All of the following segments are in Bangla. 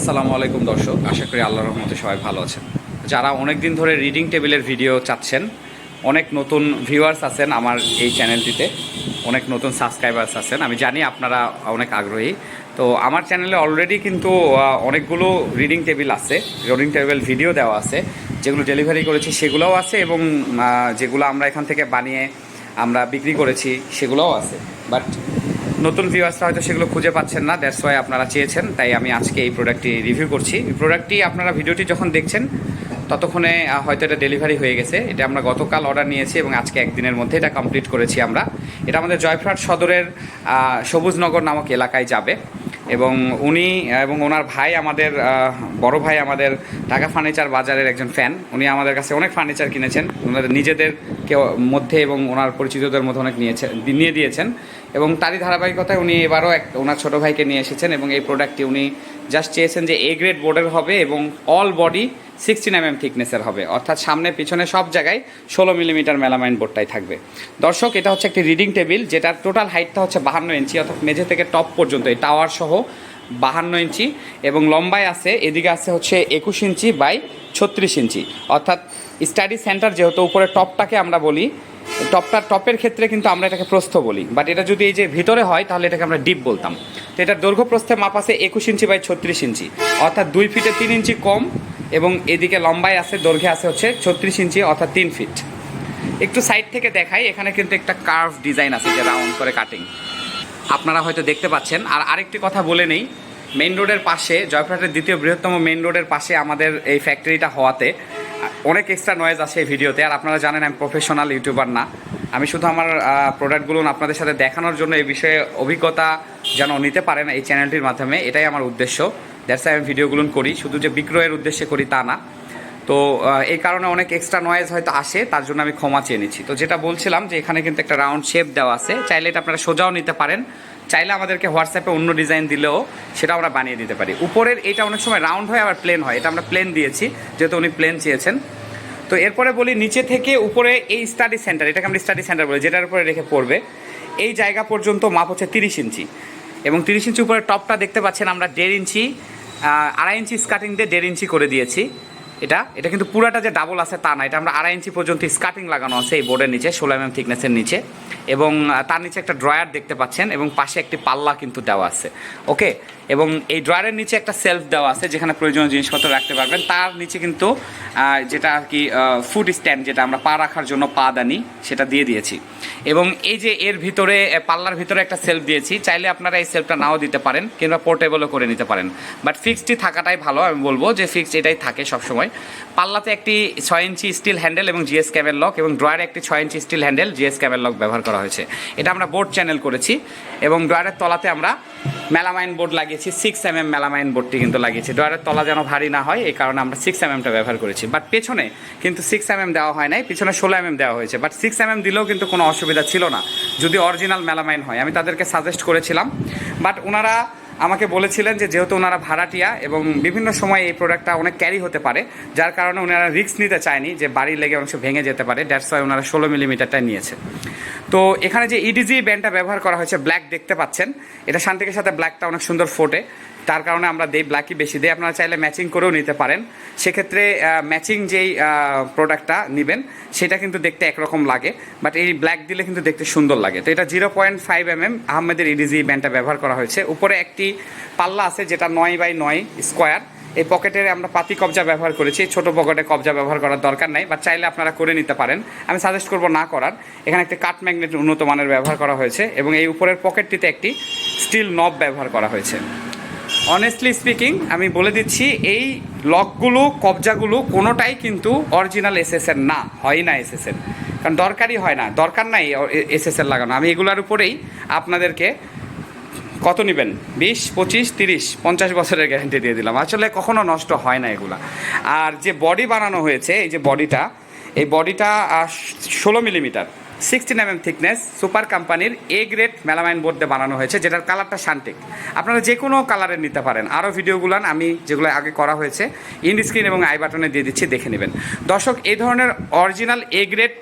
আসসালামু আলাইকুম দর্শক, আশা করি আল্লাহর রহমতে সবাই ভালো আছেন। যারা অনেক দিন ধরে রিডিং টেবিলের ভিডিও চাচ্ছেন, অনেক নতুন ভিউয়ার্স আছেন আমার এই চ্যানেলটিতে অনেক নতুন সাবস্ক্রাইবার্স আছেন, আমি জানি আপনারা অনেক আগ্রহী। তো আমার চ্যানেলে অলরেডি কিন্তু অনেকগুলো রিডিং টেবিল আছে রিডিং টেবিল ভিডিও দেওয়া আছে, যেগুলো ডেলিভারি করেছি সেগুলোও আছে এবং যেগুলো আমরা এখান থেকে বানিয়ে আমরা বিক্রি করেছি সেগুলোও আছে। বাট নতুন ভিউয়ার্সরা হয়তো সেগুলো খুঁজে পাচ্ছেন না দ্যাটস ওয়াই আপনারা চেয়েছেন, তাই আমি আজকে এই প্রোডাক্টটি রিভিউ করছি। এই প্রোডাক্টটি আপনারা ভিডিওটি যখন দেখছেন, ততক্ষণে হয়তো এটা ডেলিভারি হয়ে গেছে। এটা আমরা গতকাল অর্ডার নিয়েছি এবং আজকে একদিনের মধ্যে এটা কমপ্লিট করেছি আমরা। এটা আমাদের জয়ফ্রাট সদরের সবুজনগর নামক এলাকায় যাবে এবং উনি এবং ওনার ভাই আমাদের বড় ভাই আমাদের ঢাকা ফার্নিচার বাজারের একজন ফ্যান উনি আমাদের কাছে অনেক ফার্নিচার কিনেছেন। ওনাদের নিজেদের মধ্যে এবং ওনার পরিচিতদের মধ্যে অনেক নিয়েছে নিয়ে দিয়েছেন। এবং তারই ধারাবাহিকতায় উনি এবারও এক, ওনার ছোটো ভাইকে নিয়ে এসেছেন এবং এই প্রোডাক্টটি উনি জাস্ট চেয়েছেন যে এ গ্রেড বোর্ডের হবে এবং all body sixteen M M থিকনেসের হবে। অর্থাৎ সামনে, পিছনে সব জায়গায় ষোলো মিলিমিটার মেলামাইন বোর্ডটাই থাকবে। দর্শক, এটা হচ্ছে একটি রিডিং টেবিল যেটার টোটাল হাইটটা হচ্ছে বাহান্ন ইঞ্চি, অর্থাৎ মেঝে থেকে টপ পর্যন্ত। এই টাওয়ার সহ বাহান্ন ইঞ্চি এবং লম্বায় আছে, এদিকে আছে হচ্ছে একুশ ইঞ্চি বাই ছত্রিশ ইঞ্চি। অর্থাৎ স্টাডি সেন্টার যেহেতু উপরে টপটাকে আমরা বলি টপটার টপের ক্ষেত্রে কিন্তু আমরা এটাকে প্রস্থ বলি। বাট এটা যদি এই যে ভিতরে হয়, তাহলে এটাকে আমরা ডিপ বলতাম। তো এটার দৈর্ঘ্য প্রস্থে মাপ আছে একুশ ইঞ্চি বাই ছত্রিশ ইঞ্চি। অর্থাৎ দুই ফিটে তিন ইঞ্চি কম এবং এদিকে লম্বায় আছে, দৈর্ঘ্যে আছে হচ্ছে ছত্রিশ ইঞ্চি, অর্থাৎ তিন ফিট। একটু সাইড থেকে দেখাই, এখানে কিন্তু একটা কার্ভ ডিজাইন আছে যে রাউন্ড করে কাটিং। আপনারা হয়তো দেখতে পাচ্ছেন। আর আরেকটি কথা বলে নেই মেন রোডের পাশে, জয়পুরহাটের দ্বিতীয় বৃহত্তম মেন রোডের পাশে আমাদের এই ফ্যাক্টরিটা হওয়াতে অনেক এক্সট্রা নয়েজ আছে এই ভিডিওতে। আর আপনারা জানেন আমি প্রফেশনাল ইউটিউবার না। আমি শুধু আমার প্রোডাক্টগুলো আপনাদের সাথে দেখানোর জন্য এই বিষয়ে অভিজ্ঞতা যেন নিতে পারেন এই চ্যানেলটির মাধ্যমে, এটাই আমার উদ্দেশ্য। দ্যাটস আমি ভিডিওগুলো করি। শুধু যে বিক্রয়ের উদ্দেশ্যে করি তা না। তো এই কারণে অনেক এক্সট্রা নয়েজ হয়তো আসে, তার জন্য আমি ক্ষমা চেয়ে নিচ্ছি। তো যেটা বলছিলাম যে এখানে কিন্তু একটা রাউন্ড শেপ দেওয়া আছে। চাইলে এটা আপনারা সোজাও নিতে পারেন। চাইলে আমাদেরকে হোয়াটসঅ্যাপে অন্য ডিজাইন দিলেও সেটা আমরা বানিয়ে দিতে পারি। উপরের এটা অনেক সময় রাউন্ড হয়, আবার প্লেন হয়। এটা আমরা প্লেন দিয়েছি, যেহেতু উনি প্লেন চেয়েছেন। তো এরপরে বলি নিচে থেকে উপরে এই স্টাডি সেন্টার এটাকে আমরা স্টাডি সেন্টার বলি, যেটার উপরে রেখে পড়বে। এই জায়গা পর্যন্ত মাপ হচ্ছে তিরিশ ইঞ্চি। এবং তিরিশ ইঞ্চি উপরে টপটা দেখতে পাচ্ছেন আমরা দেড় ইঞ্চি আড়াই ইঞ্চি স্কার্টিং দিয়ে দেড় ইঞ্চি করে দিয়েছি। এটা এটা কিন্তু পুরাটা যে ডাবল আছে তা না, এটা আমরা আড়াই ইঞ্চি পর্যন্ত স্কার্টিং লাগানো আছে এই বোর্ডের নিচে, ষোলো এম এম থিকনেসের নিচে। এবং তার নিচে একটা ড্রয়ার দেখতে পাচ্ছেন, এবং পাশে একটি পাল্লা কিন্তু দেওয়া আছে। ওকে এবং এই ড্রয়ারের নিচে একটা সেলফ দেওয়া আছে, যেখানে প্রয়োজনীয় জিনিসপত্র রাখতে পারবেন। তার নিচে কিন্তু যেটা আর কি ফুড স্ট্যান্ড যেটা আমরা পা রাখার জন্য পা দানি, সেটা দিয়ে দিয়েছি। এবং এই যে এর ভিতরে পাল্লার ভিতরে একটা সেলফ দিয়েছি, চাইলে আপনারা এই সেলফটা নাও দিতে পারেন, কিংবা পোর্টেবলও করে নিতে পারেন। বাট ফিক্সডই থাকাটাই ভালো, আমি বলব যে ফিক্সড এটাই থাকে সবসময়। পাল্লাতে একটি ছয় ইঞ্চি স্টিল হ্যান্ডেল এবং জিএস ক্যাবেল লক এবং ড্রয়ারে একটি ছয় inch steel handle GS cable lock ব্যবহার করা হয়েছে। এটা আমরা বোর্ড চ্যানেল করেছি এবং ড্রয়ারের তলাতে আমরা মেলামাইন বোর্ড লাগিয়েছি সিক্স এম এম মেলামাইন বোর্ডটি কিন্তু লাগিয়েছি। ড্রয়ারের তলা যেন ভারী না হয়, এই কারণে আমরা সিক্স এম এমটা ব্যবহার করেছি। বাট পেছনে কিন্তু সিক্স এম এম দেওয়া হয় নাই, পিছনে ষোলো এম এম দেওয়া হয়েছে। বাট সিক্স এম এম দিলেও কিন্তু কোনো অসুবিধা ছিল না, যদি অরিজিনাল মেলামাইন হয়। আমি তাদেরকে সাজেস্ট করেছিলাম। বাট ওনারা আমাকে বলেছিলেন যে যেহেতু ওনারা ভাড়াটিয়া এবং বিভিন্ন সময় এই প্রোডাক্টটা অনেক ক্যারি হতে পারে, যার কারণে ওনারা রিস্ক নিতে চায়নি যে বাড়ির লেগে অংশ ভেঙে যেতে পারে দ্যাটস ওয়াই ওনারা ষোলো মিলিমিটারটা নিয়েছে। তো এখানে যে ইডিজি ব্যান্ডটা ব্যবহার করা হয়েছে ব্ল্যাক দেখতে পাচ্ছেন। এটা শান্তিকের সাথে ব্ল্যাকটা অনেক সুন্দর ফোটে। তার কারণে আমরা দেই ব্ল্যাকই বেশি দিই। আপনারা চাইলে ম্যাচিং করেও নিতে পারেন। সেক্ষেত্রে ম্যাচিং যেই প্রোডাক্টটা নেবেন, সেটা কিন্তু দেখতে একরকম লাগে। বাট এই ব্ল্যাক দিলে কিন্তু দেখতে সুন্দর লাগে। তো এটা zero point five M M আহমেদের ইডিজি ব্যান্ডটা ব্যবহার করা হয়েছে। উপরে একটি পাল্লা আছে, যেটা নয় বাই নয় স্কোয়ার। এই পকেটের আমরা পাতি কবজা ব্যবহার করেছি। ছোট পকেটে কবজা ব্যবহার করার দরকার নাই। বা চাইলে আপনারা করে নিতে পারেন। আমি সাজেস্ট করব না করার। এখানে একটি কাঠ ম্যাগনেট উন্নত মানের ব্যবহার করা হয়েছে। এবং এই উপরের পকেটটিতে একটি স্টিল নব ব্যবহার করা হয়েছে। অনেস্টলি স্পিকিং আমি বলে দিচ্ছি, এই লকগুলো, কবজাগুলো কোনোটাই কিন্তু অরিজিনাল এসএসএর না, হয় না এসএসএর কারণ দরকারই হয় না, দরকার নাই এসএসএর লাগানো। আমি এগুলোর উপরেই আপনাদেরকে কত নেবেন? বিশ, পঁচিশ, তিরিশ, পঞ্চাশ বছরের গ্যারেন্টি দিয়ে দিলাম। আসলে কখনো নষ্ট হয় না এগুলা। আর যে বডি বানানো হয়েছে, এই যে বডিটা এই বডিটা ষোলো millimetre sixteen M M thickness Super কোম্পানির এ গ্রেড মেলামাইন বোর্ড বানানো হয়েছে, যেটার কালারটা শান্তিক আপনারা যে কোনো কালারের নিতে পারেন। আরও ভিডিওগুলো আমি যেগুলো আগে করা হয়েছে ইন্ড স্ক্রিন এবং আই বাটনে দিয়ে দিচ্ছি, দেখে নেবেন। দর্শক, এই ধরনের অরিজিনাল এ গ্রেড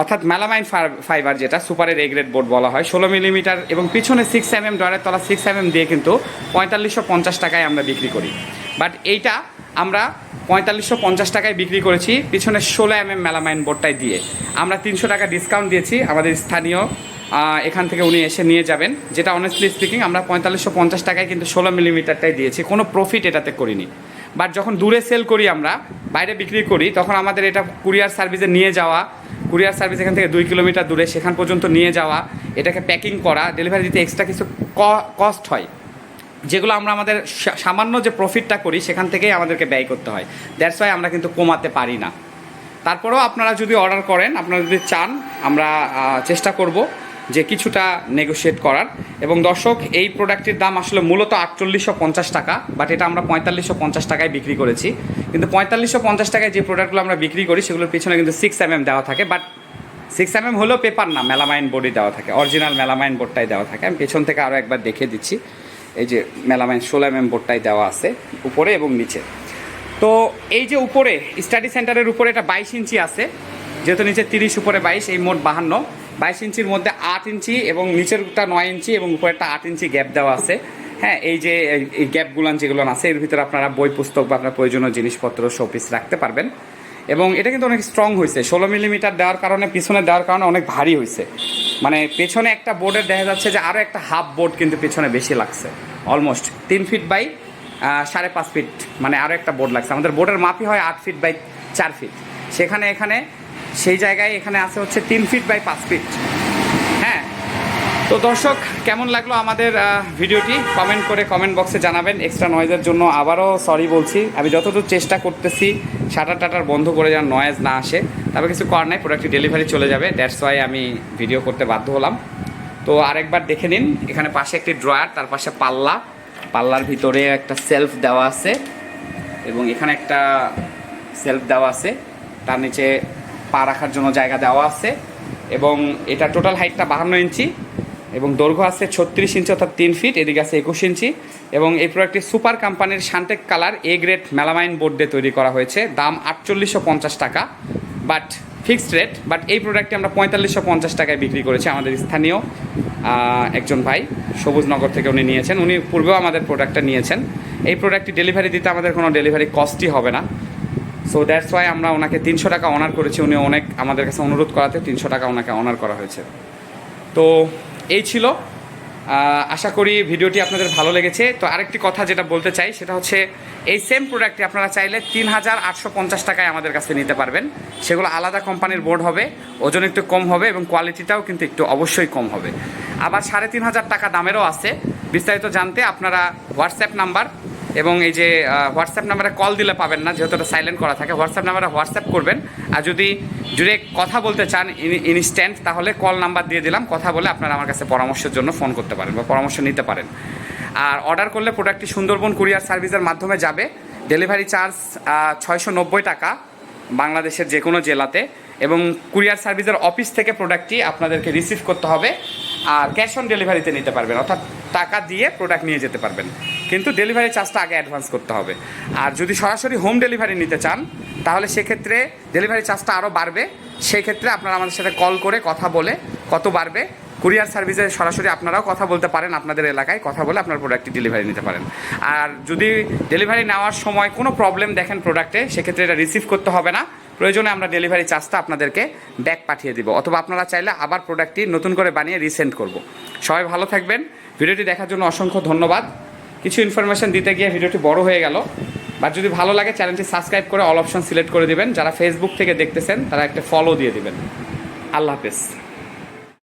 অর্থাৎ মেলামাইন ফাইবার যেটা সুপারের এ গ্রেড বোর্ড বলা হয়, ষোলো মিলিমিটার এবং পিছনে সিক্স এম এম ডয়ারের তলা সিক্স এম এম দিয়ে কিন্তু পঁয়তাল্লিশশো পঞ্চাশ টাকায় আমরা বিক্রি করি। বাট এইটা আমরা পঁয়তাল্লিশশো পঞ্চাশ টাকায় বিক্রি করেছি। পিছনে ষোলো এম এম মেলামাইন বোর্ডটাই দিয়ে। আমরা তিনশো টাকা ডিসকাউন্ট দিয়েছি। আমাদের স্থানীয় এখান থেকে উনি এসে নিয়ে যাবেন। যেটা অনেস্টলি স্পিকিং আমরা পঁয়তাল্লিশশো পঞ্চাশ টাকায় কিন্তু ষোলো মিলিমিটারটাই দিয়েছি। কোনো প্রফিট এটাতে করিনি। বাট যখন দূরে সেল করি আমরা, বাইরে বিক্রি করি, তখন আমাদের এটা কুরিয়ার সার্ভিসে নিয়ে যাওয়া, কুরিয়ার সার্ভিস এখান থেকে দুই কিলোমিটার দূরে, সেখান পর্যন্ত নিয়ে যাওয়া, এটাকে প্যাকিং করা ডেলিভারি দিতে এক্সট্রা কিছু কস্ট হয়। যেগুলো আমরা আমাদের সামান্য যে প্রফিটটা করি, সেখান থেকেই আমাদেরকে ব্যয় করতে হয়। দ্যাটস ওয়াই আমরা কিন্তু কমাতে পারি না। তারপরেও আপনারা যদি অর্ডার করেন, আপনারা যদি চান, আমরা চেষ্টা করব যে কিছুটা নেগোশিয়েট করার। এবং দর্শক, এই প্রোডাক্টটির দাম আসলে মূলত আটচল্লিশশো পঞ্চাশ টাকা বাট এটা আমরা পঁয়তাল্লিশশো পঞ্চাশ টাকায় বিক্রি করেছি। কিন্তু পঁয়তাল্লিশশো পঞ্চাশ টাকায় যে প্রোডাক্টগুলো আমরা বিক্রি করি, সেগুলোর পিছনে কিন্তু সিক্স এম এম দেওয়া থাকে বাট সিক্স এম এম হলেও পেপার না মেলামাইন বোর্ডই দেওয়া থাকে। অরিজিনাল মেলামাইন বোর্ডটাই দেওয়া থাকে। আমি পেছন থেকে আরও একবার দেখিয়ে দিচ্ছি। এই যে মেলামাইন ষোলো এম এম বোর্ডটাই দেওয়া আছে উপরে এবং নিচে। তো এই যে উপরে স্টাডি সেন্টারের উপরে এটা বাইশ ইঞ্চি আছে, যেহেতু নিচে তিরিশ, উপরে বাইশ, এই মোট বাহান্ন। বাইশ ইঞ্চির মধ্যে আট ইঞ্চি এবং নিচেরটা নয় ইঞ্চি এবং উপরেরটা আট ইঞ্চি গ্যাপ দেওয়া আছে। হ্যাঁ এই যে, এই- এই গ্যাপগুলান যেগুলো আছে, এর ভিতরে আপনারা বই, পুস্তক বা আপনার প্রয়োজনীয় জিনিসপত্র শোপিস রাখতে পারবেন। এবং এটা কিন্তু অনেক স্ট্রং হয়েছে ষোলো মিলিমিটার দেওয়ার কারণে, পিছনে দেওয়ার কারণে অনেক ভারী হয়েছে মানে পেছনে একটা বোর্ডের দেখা যাচ্ছে যে আরও একটা হাফ বোর্ড কিন্তু পেছনে বেশি লাগছে। অলমোস্ট তিন ফিট বাই সাড়ে পাঁচ ফিট মানে আরও একটা বোর্ড লাগছে। আমাদের বোর্ডের মাপই হয় আট ফিট বাই চার ফিট সেখানে, এখানে, সেই জায়গায় এখানে আছে হচ্ছে তিন ফিট বাই পাঁচ ফিট হ্যাঁ? তো দর্শক, কেমন লাগল আমাদের ভিডিওটি? কমেন্ট করে কমেন্ট বক্সে জানাবেন। এক্সট্রা নয়েজের জন্য আবারও সরি বলছি। আমি যতদূর চেষ্টা করতেছি শাটার টাটার বন্ধ করে যেন নয়েজ না আসে। তবে কিছু করার নাই প্রোডাক্টটি ডেলিভারি চলে যাবে। দ্যাটস ওয়াই আমি ভিডিও করতে বাধ্য হলাম। তো আরেকবার দেখে নিন, এখানে পাশে একটি ড্রয়ার তার পাশে পাল্লা। পাল্লার ভিতরে একটা সেলফ দেওয়া আছে এবং এখানে একটা সেলফ দেওয়া আছে। তার নিচে পা রাখার জন্য জায়গা দেওয়া আছে এবং এটা টোটাল হাইটটা বাহান্ন ইঞ্চি এবং দৈর্ঘ্য আছে ছত্রিশ ইঞ্চি অর্থাৎ তিন ফিট এদিকে আছে একুশ ইঞ্চি এবং এই প্রোডাক্টটি সুপার কোম্পানির শান্টেক colour A grade melamine board তৈরি করা হয়েছে। দাম আটচল্লিশশো পঞ্চাশ টাকা বাট ফিক্সড রেট, বাট এই প্রোডাক্টটি আমরা পঁয়তাল্লিশশো পঞ্চাশ টাকায় বিক্রি করেছি আমাদের স্থানীয় একজন ভাই সবুজনগর থেকে উনি নিয়েছেন। উনি পূর্বেও আমাদের প্রোডাক্টটা নিয়েছেন। এই প্রোডাক্টটি ডেলিভারি দিতে আমাদের কোনো ডেলিভারি কস্টই হবে না। সো দ্যাটস ওয়াই আমরা ওনাকে তিনশো টাকা অনার করেছি। উনি অনেক আমাদের কাছে অনুরোধ করাতে তিনশো টাকা ওনাকে অনার করা হয়েছে। তো এই ছিল আশা করি ভিডিওটি আপনাদের ভালো লেগেছে। তো আরেকটি কথা যেটা বলতে চাই, সেটা হচ্ছে এই সেম প্রোডাক্টটি আপনারা চাইলে তিন হাজার আটশো পঞ্চাশ টাকায় আমাদের কাছে নিতে পারবেন। সেগুলো আলাদা কোম্পানির বোর্ড হবে, ওজন একটু কম হবে এবং কোয়ালিটিটাও কিন্তু একটু অবশ্যই কম হবে। আবার সাড়ে তিন হাজার টাকা দামেরও আছে। বিস্তারিত জানতে আপনারা হোয়াটসঅ্যাপ নাম্বার এবং এই যে হোয়াটসঅ্যাপ নাম্বারে কল দিলে পাবেন না, যেহেতু এটা সাইলেন্ট করা থাকে। হোয়াটসঅ্যাপ নাম্বারে হোয়াটসঅ্যাপ করবেন। আর যদি জুড়ে কথা বলতে চান ইনস্ট্যান্ট তাহলে কল নাম্বার দিয়ে দিলাম। কথা বলে আপনারা আমার কাছে পরামর্শের জন্য ফোন করতে পারেন বা পরামর্শ নিতে পারেন। আর অর্ডার করলে প্রোডাক্টটি সুন্দরবন কুরিয়ার সার্ভিসের মাধ্যমে যাবে। ডেলিভারি চার্জ ছয়শো নব্বই টাকা বাংলাদেশের যে কোনো জেলাতে। এবং কুরিয়ার সার্ভিসের অফিস থেকে প্রোডাক্টটি আপনাদেরকে রিসিভ করতে হবে। আর ক্যাশ অন ডেলিভারিতে নিতে পারবেন। অর্থাৎ টাকা দিয়ে প্রোডাক্ট নিয়ে যেতে পারবেন। কিন্তু ডেলিভারি চার্জটা আগে অ্যাডভান্স করতে হবে। আর যদি সরাসরি হোম ডেলিভারি নিতে চান, তাহলে সেক্ষেত্রে ডেলিভারি চার্জটা আরও বাড়বে। সেই ক্ষেত্রে আপনারা আমাদের সাথে কল করে কথা বলে কত বাড়বে। কুরিয়ার সার্ভিসে সরাসরি আপনারাও কথা বলতে পারেন আপনাদের এলাকায়, কথা বলে আপনার প্রোডাক্টটি ডেলিভারি নিতে পারেন। আর যদি ডেলিভারি নেওয়ার সময় কোনো প্রবলেম দেখেন প্রোডাক্টে সেক্ষেত্রে এটা রিসিভ করতে হবে না। প্রয়োজনে আমরা ডেলিভারি চার্জটা আপনাদেরকে ব্যাক পাঠিয়ে দিব। অথবা আপনারা চাইলে আবার প্রোডাক্টটি নতুন করে বানিয়ে রিসেন্ড করব। সবাই ভালো থাকবেন। ভিডিওটি দেখার জন্য অসংখ্য ধন্যবাদ। কিছু ইনফরমেশান দিতে গিয়ে ভিডিওটি বড় হয়ে গেল। বা যদি ভালো লাগে চ্যানেলটি সাবস্ক্রাইব করে অল অপশন সিলেক্ট করে দিবেন। যারা ফেসবুক থেকে দেখতেছেন, তারা একটা ফলো দিয়ে দিবেন। আল্লাহ হাফেজ।